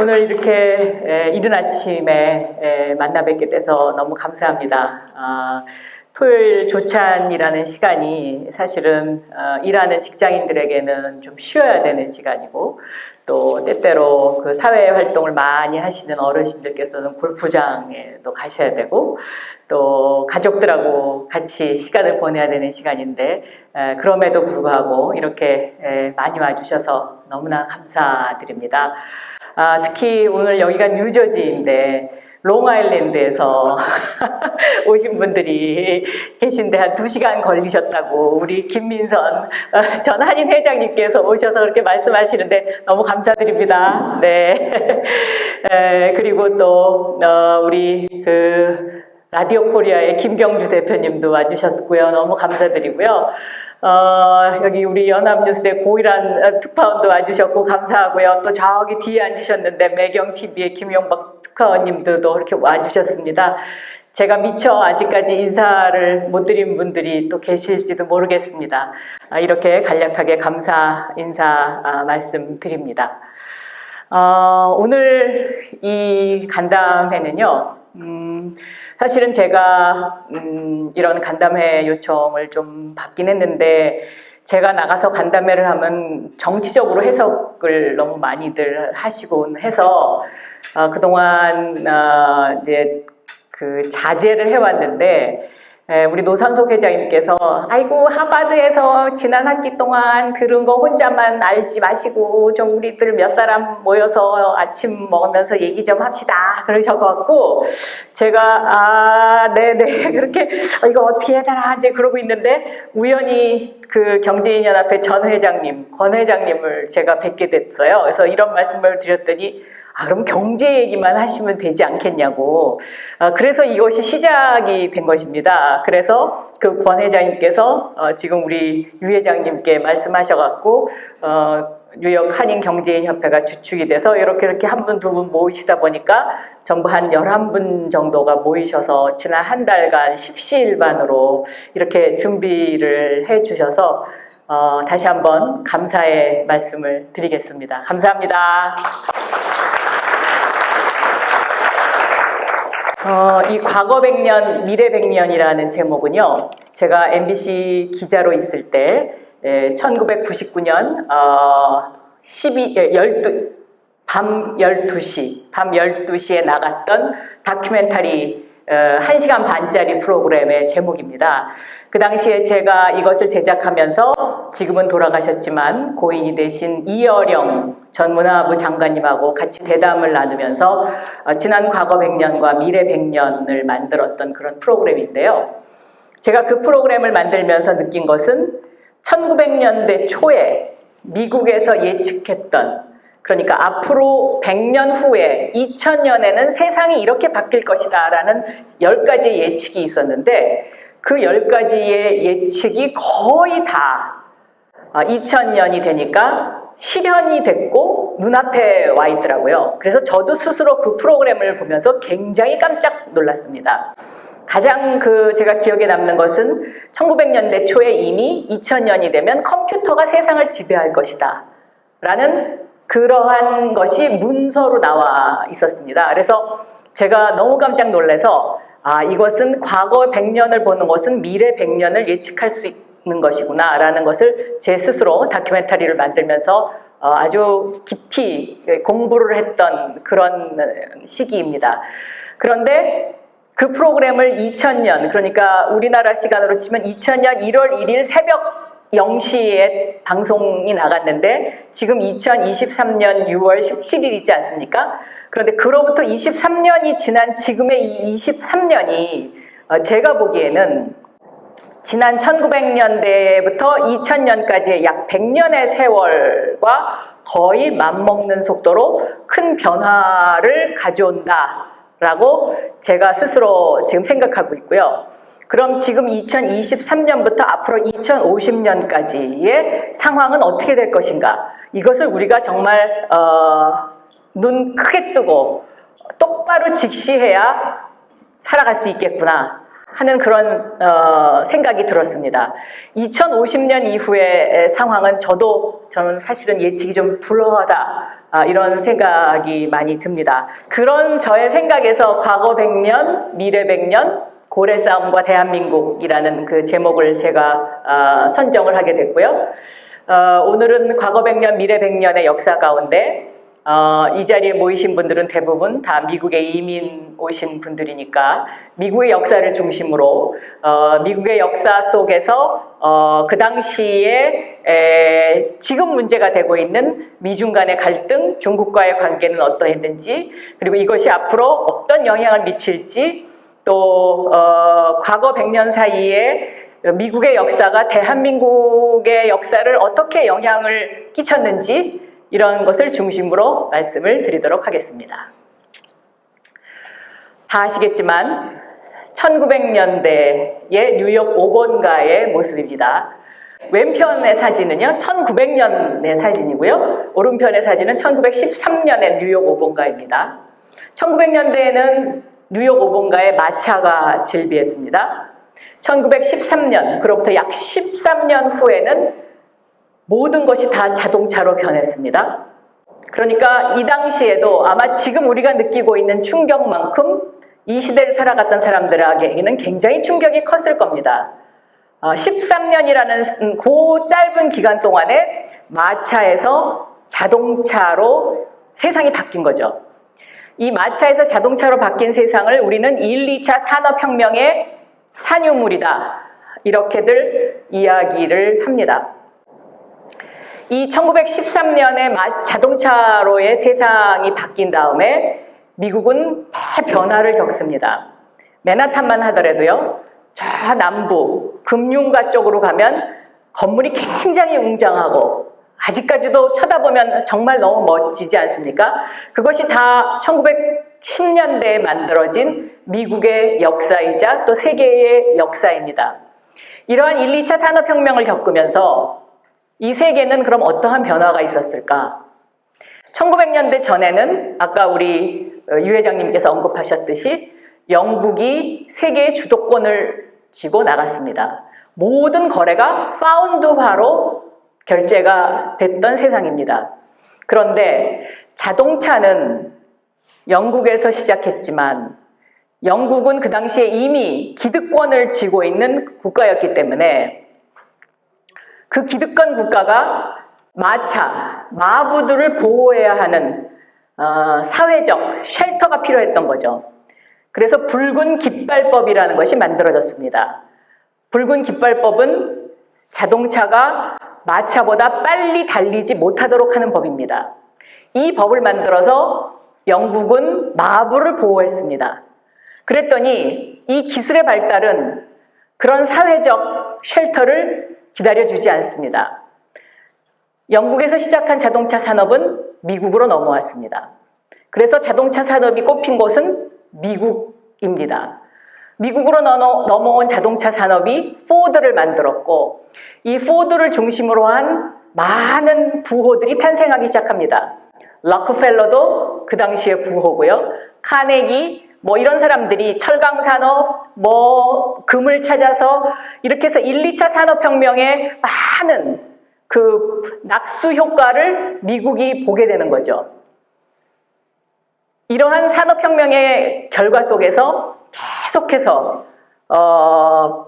오늘 이렇게 에, 이른 아침에 에, 만나 뵙게 돼서 너무 감사합니다. 아, 토요일 조찬이라는 시간이 사실은 어, 일하는 직장인들에게는 좀 쉬어야 되는 시간이고 또 때때로 그 사회 활동을 많이 하시는 어르신들께서는 골프장에도 가셔야 되고 또 가족들하고 같이 시간을 보내야 되는 시간인데 에, 그럼에도 불구하고 이렇게 에, 많이 와주셔서 너무나 감사드립니다. 아, 특히 오늘 여기가 뉴저지인데 롱아일랜드에서 오신 분들이 계신데 한 두 시간 걸리셨다고 우리 김민선 어, 전 한인 회장님께서 오셔서 그렇게 말씀하시는데 너무 감사드립니다. 네. 에, 그리고 또 어, 우리 그 라디오 코리아의 김경주 대표님도 와주셨고요. 너무 감사드리고요. 어, 여기 우리 연합뉴스의 고일한 특파원도 와주셨고 감사하고요. 또 저기 뒤에 앉으셨는데 매경TV의 김용박 특파원님들도 이렇게 와주셨습니다. 제가 미처 아직까지 인사를 못 드린 분들이 또 계실지도 모르겠습니다. 아, 이렇게 간략하게 감사 인사 아, 말씀드립니다. 어, 오늘 이 간담회는요, 음, 사실은 제가 음, 이런 간담회 요청을 좀 받긴 했는데 제가 나가서 간담회를 하면 정치적으로 해석을 너무 많이들 하시곤 해서 어, 그동안 어, 이제 그 자제를 해왔는데 에, 우리 노선석 회장님께서 아이고 하바드에서 지난 학기 동안 들은 거 혼자만 알지 마시고 좀 우리들 몇 사람 모여서 아침 먹으면서 얘기 좀 합시다. 그러셔갖고 제가 아 네네. 그렇게 어, 이거 어떻게 해야 되나 이제 그러고 있는데 우연히 그 경제인연합회 전 회장님 권 회장님을 제가 뵙게 됐어요. 그래서 이런 말씀을 드렸더니 아, 그럼 경제 얘기만 하시면 되지 않겠냐고. 아, 그래서 이것이 시작이 된 것입니다. 그래서 그 권 회장님께서 어, 지금 우리 유 회장님께 말씀하셔갖고, 어, 뉴욕 한인 경제인 협회가 주축이 돼서 이렇게 이렇게 한 분, 두분 모이시다 보니까 전부 한 11분 정도가 모이셔서 지난 한 달간 십시일반으로 이렇게 준비를 해 주셔서 어, 다시 한번 감사의 말씀을 드리겠습니다. 감사합니다. 어, 이 과거 100년, 미래 100년이라는 제목은요, 제가 MBC 기자로 있을 때, 에, 1999년, 어, 12, 12, 밤 12시, 밤 12시에 나갔던 다큐멘터리 어, 1시간 반짜리 프로그램의 제목입니다. 그 당시에 제가 이것을 제작하면서 지금은 돌아가셨지만 고인이 되신 이어령 전 문화부 장관님하고 같이 대담을 나누면서 어, 지난 과거 100년과 미래 100년을 만들었던 그런 프로그램인데요. 제가 그 프로그램을 만들면서 느낀 것은 1900년대 초에 미국에서 예측했던 그러니까 앞으로 100년 후에 2000년에는 세상이 이렇게 바뀔 것이다 라는 10가지 예측이 있었는데 그 10가지의 예측이 거의 다 2000년이 되니까 실현이 됐고 눈앞에 와 있더라고요. 그래서 저도 스스로 그 프로그램을 보면서 굉장히 깜짝 놀랐습니다. 가장 그 제가 기억에 남는 것은 1900년대 초에 이미 2000년이 되면 컴퓨터가 세상을 지배할 것이다. 라는 그러한 것이 문서로 나와 있었습니다. 그래서 제가 너무 깜짝 놀라서 아, 이것은 과거 100년을 보는 것은 미래 100년을 예측할 수 있는 것이구나 라는 것을 제 스스로 다큐멘터리를 만들면서 어, 아주 깊이 공부를 했던 그런 시기입니다. 그런데 그 프로그램을 2000년, 그러니까 우리나라 시간으로 치면 2000년 1월 1일 새벽 0시에 방송이 나갔는데 지금 2023년 6월 17일이지 않습니까? 그런데 그로부터 23년이 지난 지금의 이 23년이 어, 제가 보기에는 지난 1900년대부터 2000년까지의 약 100년의 세월과 거의 맞먹는 속도로 큰 변화를 가져온다라고 제가 스스로 지금 생각하고 있고요. 그럼 지금 2023년부터 앞으로 2050년까지의 상황은 어떻게 될 것인가? 이것을 우리가 정말 어, 눈 크게 뜨고 똑바로 직시해야 살아갈 수 있겠구나 하는 그런 어, 생각이 들었습니다. 2050년 이후의 상황은 저도 저는 사실은 예측이 좀 불허하다 아, 이런 생각이 많이 듭니다. 그런 저의 생각에서 과거 100년, 미래 100년, 고래 싸움과 대한민국이라는 그 제목을 제가 아, 선정을 하게 됐고요. 어, 오늘은 과거 100년, 미래 100년의 역사 가운데 어, 이 자리에 모이신 분들은 대부분 다 미국에 이민 오신 분들이니까 미국의 역사를 중심으로 어, 미국의 역사 속에서 어, 그 당시에 에, 지금 문제가 되고 있는 미중 간의 갈등, 중국과의 관계는 어떠했는지 그리고 이것이 앞으로 어떤 영향을 미칠지 또 어, 과거 100년 사이에 미국의 역사가 대한민국의 역사를 어떻게 영향을 끼쳤는지 이런 것을 중심으로 말씀을 드리도록 하겠습니다. 다 아시겠지만 1900년대의 뉴욕 5번가의 모습입니다. 왼편의 사진은요, 1900년의 사진이고요. 오른편의 사진은 1913년의 뉴욕 5번가입니다. 1900년대에는 뉴욕 5번가에 마차가 즐비했습니다. 1913년, 그로부터 약 13년 후에는 모든 것이 다 자동차로 변했습니다. 그러니까 이 당시에도 아마 지금 우리가 느끼고 있는 충격만큼 이 시대를 살아갔던 사람들에게는 굉장히 충격이 컸을 겁니다. 13년이라는 그 짧은 기간 동안에 마차에서 자동차로 세상이 바뀐 거죠. 이 마차에서 자동차로 바뀐 세상을 우리는 1, 2차 산업혁명의 산유물이다. 이렇게들 이야기를 합니다. 이 1913년에 자동차로의 세상이 바뀐 다음에 미국은 대변화를 겪습니다. 맨하탄만 하더라도요, 저 남부, 금융가 쪽으로 가면 건물이 굉장히 웅장하고 아직까지도 쳐다보면 정말 너무 멋지지 않습니까? 그것이 다 1910년대에 만들어진 미국의 역사이자 또 세계의 역사입니다. 이러한 1, 2차 산업혁명을 겪으면서 이 세계는 그럼 어떠한 변화가 있었을까? 1900년대 전에는 아까 우리 유 회장님께서 언급하셨듯이 영국이 세계의 주도권을 쥐고 나갔습니다. 모든 거래가 파운드화로 결제가 됐던 세상입니다. 그런데 자동차는 영국에서 시작했지만 영국은 그 당시에 이미 기득권을 쥐고 있는 국가였기 때문에 그 기득권 국가가 마차, 마부들을 보호해야 하는 어, 사회적 쉘터가 필요했던 거죠. 그래서 붉은 깃발법이라는 것이 만들어졌습니다. 붉은 깃발법은 자동차가 마차보다 빨리 달리지 못하도록 하는 법입니다. 이 법을 만들어서 영국은 마부를 보호했습니다. 그랬더니 이 기술의 발달은 그런 사회적 쉘터를 기다려주지 않습니다. 영국에서 시작한 자동차 산업은 미국으로 넘어왔습니다. 그래서 자동차 산업이 꼽힌 곳은 미국입니다. 미국으로 넘어온 자동차 산업이 포드를 만들었고 이 포드를 중심으로 한 많은 부호들이 탄생하기 시작합니다. 럭크펠러도 그 당시에 부호고요. 카네기 뭐 이런 사람들이 철강 산업, 뭐 금을 찾아서 이렇게 해서 1, 2차 산업 혁명에 많은 그 낙수 효과를 미국이 보게 되는 거죠. 이러한 산업혁명의 결과 속에서 계속해서 어,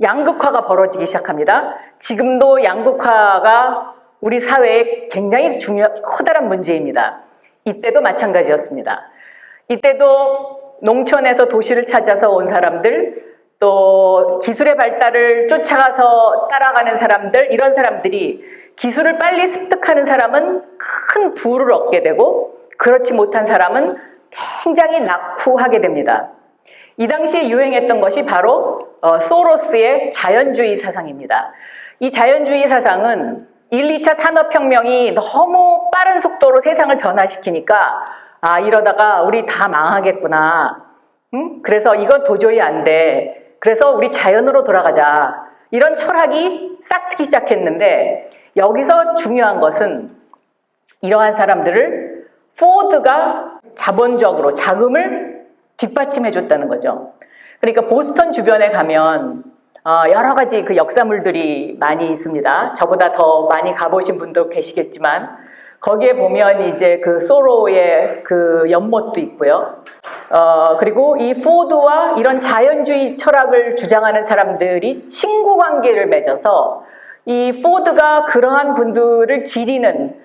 양극화가 벌어지기 시작합니다. 지금도 양극화가 우리 사회에 굉장히 중요, 커다란 문제입니다. 이때도 마찬가지였습니다. 이때도 농촌에서 도시를 찾아서 온 사람들, 또 기술의 발달을 쫓아가서 따라가는 사람들, 이런 사람들이 기술을 빨리 습득하는 사람은 큰 부를 얻게 되고, 그렇지 못한 사람은 굉장히 낙후하게 됩니다. 이 당시에 유행했던 것이 바로 어, 소로스의 자연주의 사상입니다. 이 자연주의 사상은 1, 2차 산업혁명이 너무 빠른 속도로 세상을 변화시키니까 아 이러다가 우리 다 망하겠구나. 응? 그래서 이건 도저히 안 돼. 그래서 우리 자연으로 돌아가자. 이런 철학이 싹트기 시작했는데 여기서 중요한 것은 이러한 사람들을 포드가 자본적으로 자금을 뒷받침해 줬다는 거죠. 그러니까 보스턴 주변에 가면 어, 여러 가지 그 역사물들이 많이 있습니다. 저보다 더 많이 가보신 분도 계시겠지만 거기에 보면 이제 그 소로의 그 연못도 있고요. 어, 그리고 이 포드와 이런 자연주의 철학을 주장하는 사람들이 친구 관계를 맺어서 이 포드가 그러한 분들을 기리는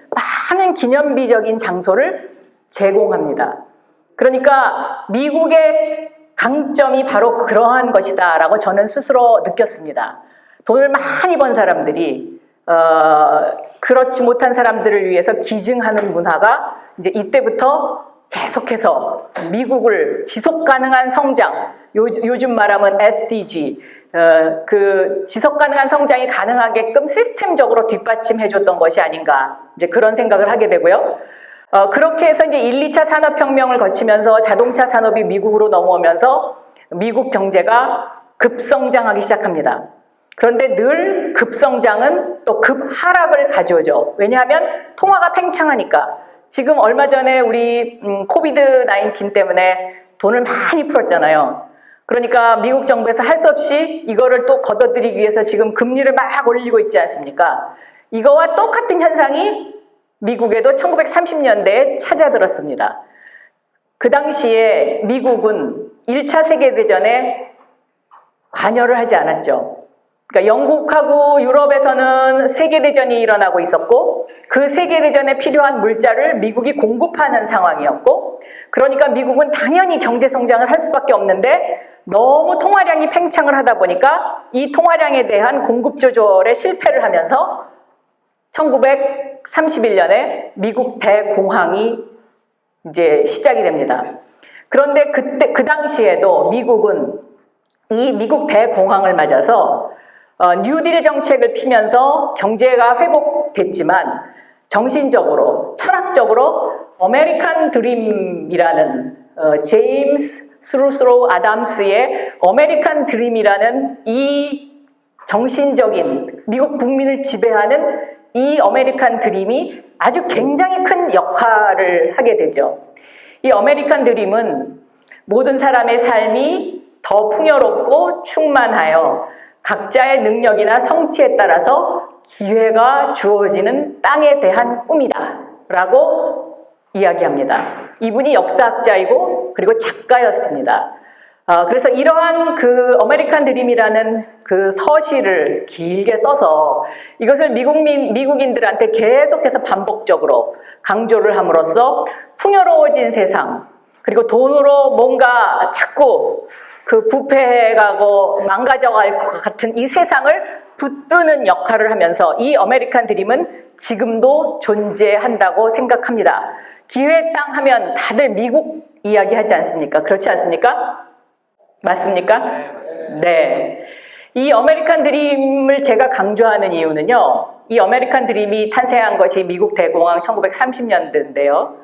많은 기념비적인 장소를 제공합니다. 그러니까 미국의 강점이 바로 그러한 것이다 라고 저는 스스로 느꼈습니다. 돈을 많이 번 사람들이 어, 그렇지 못한 사람들을 위해서 기증하는 문화가 이제 이때부터 계속해서 미국을 지속 가능한 성장, 요, 요즘 말하면 SDG, 어, 그 지속 가능한 성장이 가능하게끔 시스템적으로 뒷받침해 줬던 것이 아닌가 이제 그런 생각을 하게 되고요. 어, 그렇게 해서 이제 1, 2차 산업혁명을 거치면서 자동차 산업이 미국으로 넘어오면서 미국 경제가 급성장하기 시작합니다. 그런데 늘 급성장은 또 급하락을 가져오죠. 왜냐하면 통화가 팽창하니까. 지금 얼마 전에 우리 음, 코비드 19 때문에 돈을 많이 풀었잖아요. 그러니까 미국 정부에서 할 수 없이 이거를 또 걷어들이기 위해서 지금 금리를 막 올리고 있지 않습니까? 이거와 똑같은 현상이 미국에도 1930년대에 찾아들었습니다. 그 당시에 미국은 1차 세계대전에 관여를 하지 않았죠. 그러니까 영국하고 유럽에서는 세계대전이 일어나고 있었고 그 세계대전에 필요한 물자를 미국이 공급하는 상황이었고 그러니까 미국은 당연히 경제성장을 할 수밖에 없는데 너무 통화량이 팽창을 하다 보니까 이 통화량에 대한 공급 조절에 실패를 하면서 1931년에 미국 대공황이 이제 시작이 됩니다. 그런데 그때 그 당시에도 미국은 이 미국 대공황을 맞아서 어, 뉴딜 정책을 피면서 경제가 회복됐지만 정신적으로 철학적으로 아메리칸 드림이라는 어, 제임스 스루스로 아담스의 아메리칸 드림이라는 이 정신적인 미국 국민을 지배하는 이 아메리칸 드림이 아주 굉장히 큰 역할을 하게 되죠. 이 아메리칸 드림은 모든 사람의 삶이 더 풍요롭고 충만하여 각자의 능력이나 성취에 따라서 기회가 주어지는 땅에 대한 꿈이다. 라고 이야기합니다. 이분이 역사학자이고 그리고 작가였습니다. 어, 그래서 이러한 그 아메리칸 드림이라는 그 서시를 길게 써서 이것을 미국민, 미국인들한테 계속해서 반복적으로 강조를 함으로써 풍요로워진 세상, 그리고 돈으로 뭔가 자꾸 그 부패해가고 망가져갈 것 같은 이 세상을 붙드는 역할을 하면서 이 아메리칸 드림은 지금도 존재한다고 생각합니다. 기회 땅 하면 다들 미국 이야기 하지 않습니까? 그렇지 않습니까? 맞습니까? 네. 이 아메리칸 드림을 제가 강조하는 이유는요. 이 아메리칸 드림이 탄생한 것이 미국 대공황 1930년대인데요.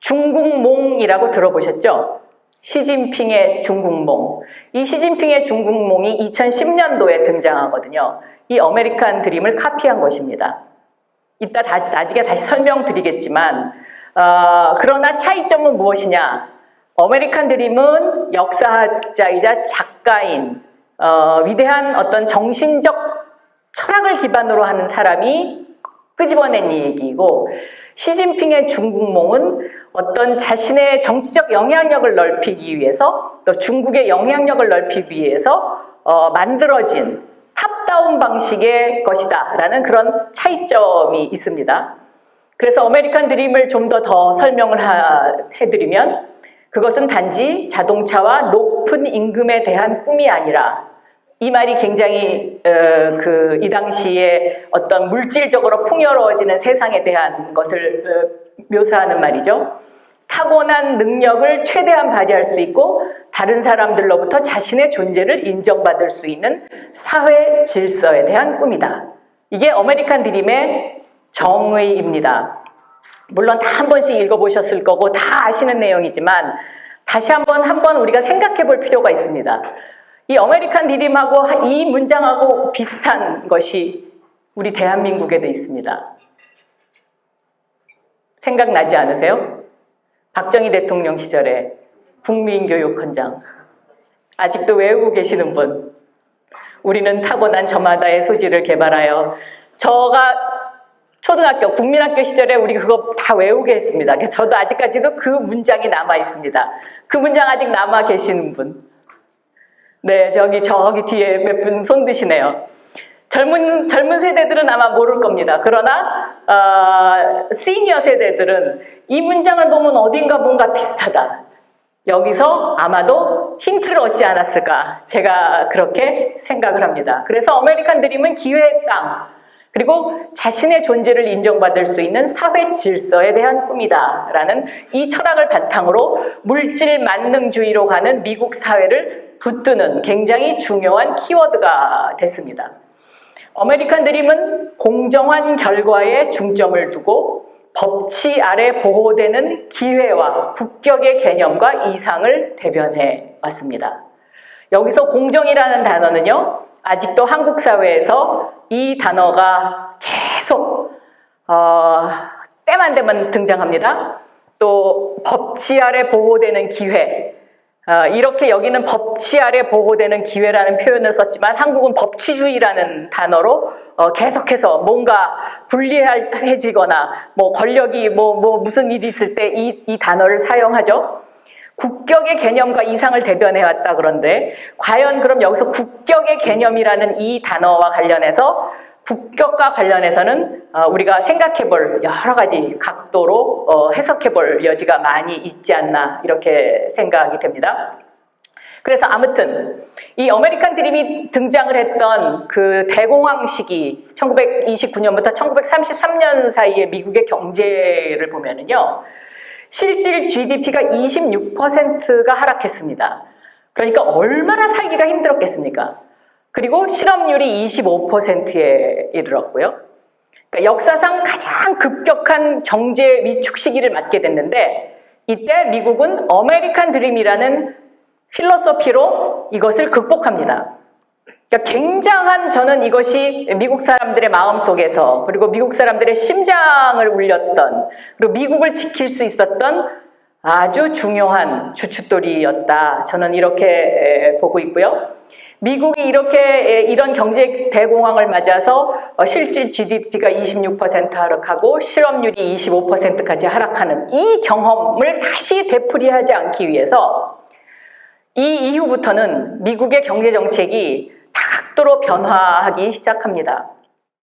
중국몽이라고 들어보셨죠? 시진핑의 중국몽. 이 시진핑의 중국몽이 2010년도에 등장하거든요. 이 아메리칸 드림을 카피한 것입니다. 이따 다, 나중에 다시 설명드리겠지만, 어, 그러나 차이점은 무엇이냐? 아메리칸 드림은 역사학자이자 작가인, 어, 위대한 어떤 정신적 철학을 기반으로 하는 사람이 끄집어낸 이 얘기이고, 시진핑의 중국몽은 어떤 자신의 정치적 영향력을 넓히기 위해서 또 중국의 영향력을 넓히기 위해서 어, 만들어진 탑다운 방식의 것이다 라는 그런 차이점이 있습니다. 그래서 아메리칸 드림을 좀더더 설명을 하, 해드리면 그것은 단지 자동차와 높은 임금에 대한 꿈이 아니라 이 말이 굉장히 어, 그이 당시에 어떤 물질적으로 풍요로워지는 세상에 대한 것을 어, 묘사하는 말이죠. 타고난 능력을 최대한 발휘할 수 있고 다른 사람들로부터 자신의 존재를 인정받을 수 있는 사회 질서에 대한 꿈이다. 이게 아메리칸 드림의 정의입니다. 물론 다 한 번씩 읽어보셨을 거고 다 아시는 내용이지만 다시 한번 한번 우리가 생각해 볼 필요가 있습니다. 이 아메리칸 드림하고 이 문장하고 비슷한 것이 우리 대한민국에도 있습니다. 생각나지 않으세요? 박정희 대통령 시절에 국민교육헌장. 아직도 외우고 계시는 분. 우리는 타고난 저마다의 소질을 개발하여 저가 초등학교, 국민학교 시절에 우리 그거 다 외우게 했습니다. 그래서 저도 아직까지도 그 문장이 남아 있습니다. 그 문장 아직 남아 계시는 분. 네, 저기, 저기 뒤에 몇 분 손 드시네요. 젊은, 젊은 세대들은 아마 모를 겁니다. 그러나, 어, 시니어 세대들은 이 문장을 보면 어딘가 뭔가 비슷하다. 여기서 아마도 힌트를 얻지 않았을까. 제가 그렇게 생각을 합니다. 그래서 아메리칸 드림은 기회의 땅, 그리고 자신의 존재를 인정받을 수 있는 사회 질서에 대한 꿈이다라는 이 철학을 바탕으로 물질 만능주의로 가는 미국 사회를 붙드는 굉장히 중요한 키워드가 됐습니다. 아메리칸 드림은 공정한 결과에 중점을 두고 법치 아래 보호되는 기회와 국격의 개념과 이상을 대변해 왔습니다. 여기서 공정이라는 단어는요, 아직도 한국 사회에서 이 단어가 계속 어, 때만 되면 등장합니다. 또 법치 아래 보호되는 기회 어, 이렇게 여기는 법치 아래 보호되는 기회라는 표현을 썼지만 한국은 법치주의라는 단어로 어, 계속해서 뭔가 불리해지거나 뭐 권력이 뭐, 뭐 무슨 일이 있을 때 이 이 단어를 사용하죠. 국격의 개념과 이상을 대변해 왔다 그런데 과연 그럼 여기서 국격의 개념이라는 이 단어와 관련해서 국격과 관련해서는 어, 우리가 생각해 볼 여러 가지 각도로 어, 해석해 볼 여지가 많이 있지 않나 이렇게 생각이 됩니다. 그래서 아무튼 이 아메리칸 드림이 등장을 했던 그 대공황 시기 1929년부터 1933년 사이에 미국의 경제를 보면은요. 실질 GDP가 26%가 하락했습니다. 그러니까 얼마나 살기가 힘들었겠습니까? 그리고 실업률이 25%에 이르렀고요. 그러니까 역사상 가장 급격한 경제 위축 시기를 맞게 됐는데 이때 미국은 아메리칸 드림이라는 필로소피로 이것을 극복합니다. 그러니까 굉장한 저는 이것이 미국 사람들의 마음 속에서 그리고 미국 사람들의 심장을 울렸던 그리고 미국을 지킬 수 있었던 아주 중요한 주춧돌이였다. 저는 이렇게 보고 있고요. 미국이 이렇게 이런 경제 대공황을 맞아서 어, 실질 GDP가 26% 하락하고 실업률이 25%까지 하락하는 이 경험을 다시 되풀이하지 않기 위해서 이 이후부터는 미국의 경제 정책이 다각도로 변화하기 시작합니다.